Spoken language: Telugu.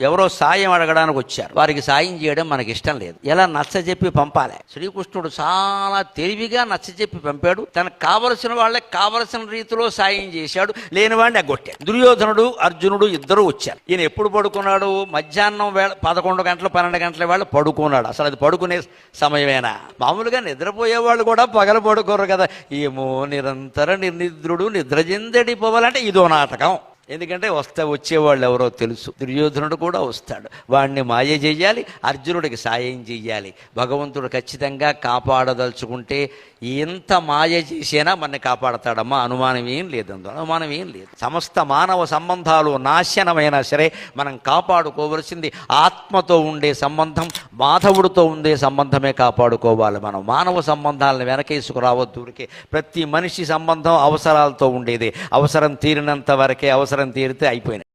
ఎవరో సాయం అడగడానికి వచ్చారు. వారికి సాయం చేయడం మనకి ఇష్టం లేదు. ఎలా నచ్చజెప్పి పంపాలి? శ్రీకృష్ణుడు చాలా తెలివిగా నచ్చజెప్పి పంపాడు. తనకు కావలసిన వాళ్ళకి కావలసిన రీతిలో సాయం చేశాడు. లేని వాడిని అగ్గొట్టాడు దుర్యోధనుడు అర్జునుడు ఇద్దరు వచ్చారు. ఈయన ఎప్పుడు పడుకున్నాడు? మధ్యాహ్నం వేళ పదకొండు గంటలు పన్నెండు గంటల వేళ పడుకున్నాడు. అసలు అది పడుకునే సమయమేనా? మామూలుగా నిద్రపోయే వాళ్ళు కూడా పగల పడుకోరు కదా. ఏమో నిరంతర నిర్నిద్రుడు నిద్ర చెందడి పోవాలంటే ఇదో నాటకం. ఎందుకంటే వస్తే వచ్చేవాళ్ళు ఎవరో తెలుసు. దుర్యోధనుడు కూడా వస్తాడు. వాడిని మాయ చెయ్యాలి అర్జునుడికి సాయం చెయ్యాలి భగవంతుడు ఖచ్చితంగా కాపాడదలుచుకుంటే ఎంత మాయ చేసినా మనని కాపాడతాడమ్మా. అనుమానం ఏం లేదు అందులో. అనుమానం ఏం లేదు. సమస్త మానవ సంబంధాలు నాశనమైనా సరే మనం కాపాడుకోవలసింది ఆత్మతో ఉండే సంబంధం మాధవుడితో ఉండే సంబంధమే కాపాడుకోవాలి మనం. మానవ సంబంధాలను వెనకేసుకురావద్దు ప్రతి మనిషి సంబంధం అవసరాలతో ఉండేది. అవసరం తీరినంత వరకే అవసరం తీరితే అయిపోయినాయి